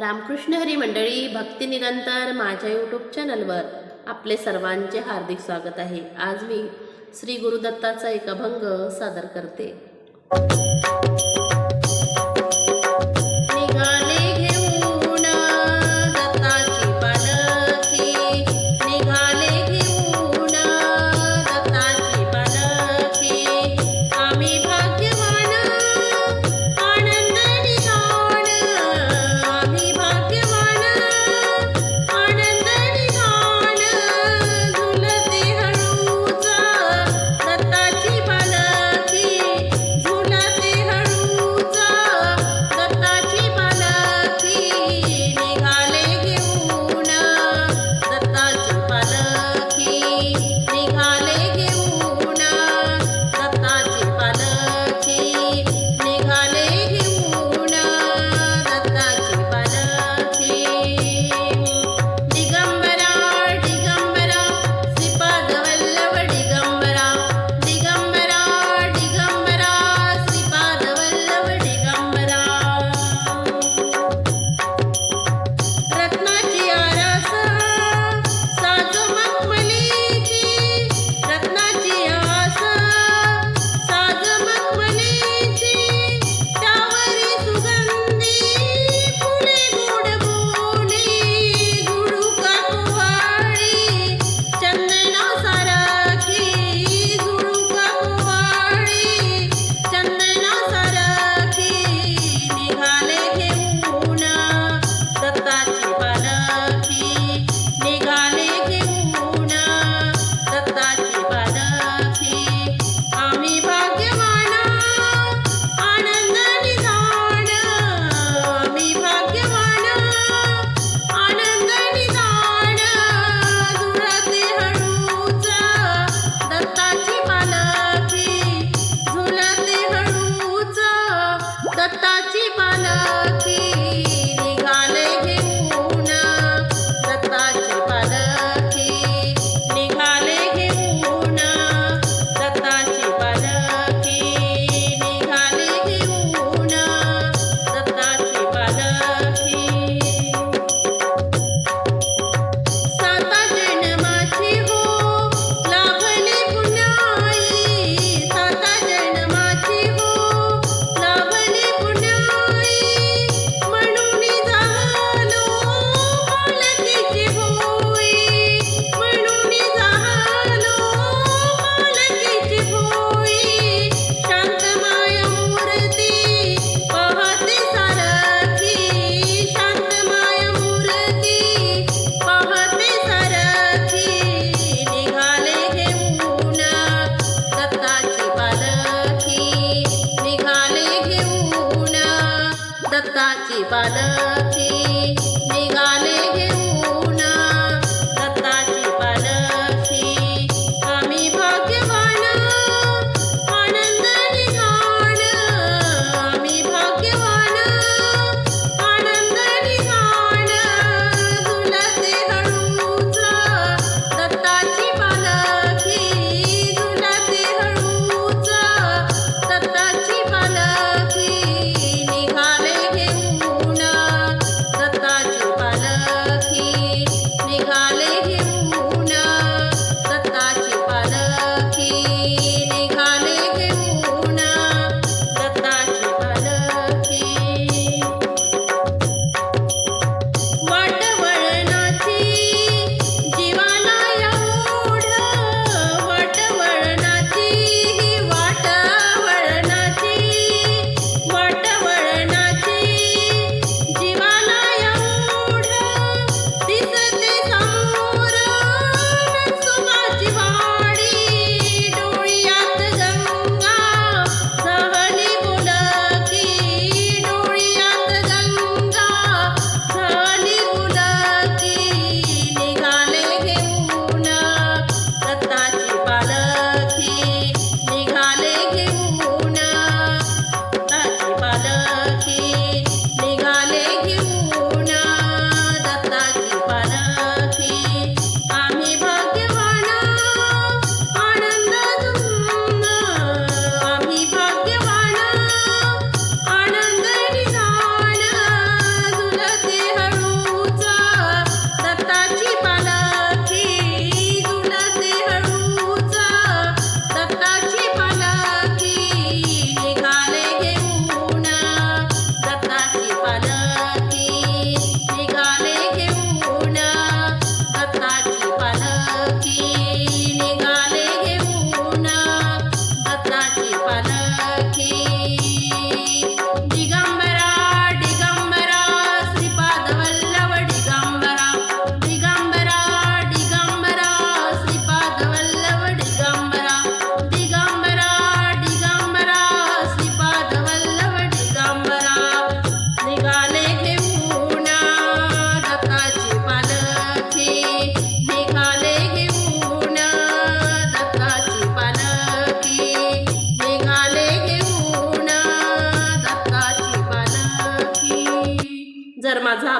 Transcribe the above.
रामकृष्ण हरी मंडळी भक्ती निरंतर माझ्या यूट्यूब चॅनलवर आपले सर्वांचे हार्दिक स्वागत आहे. आज मी श्री गुरुदत्ताचा एक अभंग सादर करते. बालक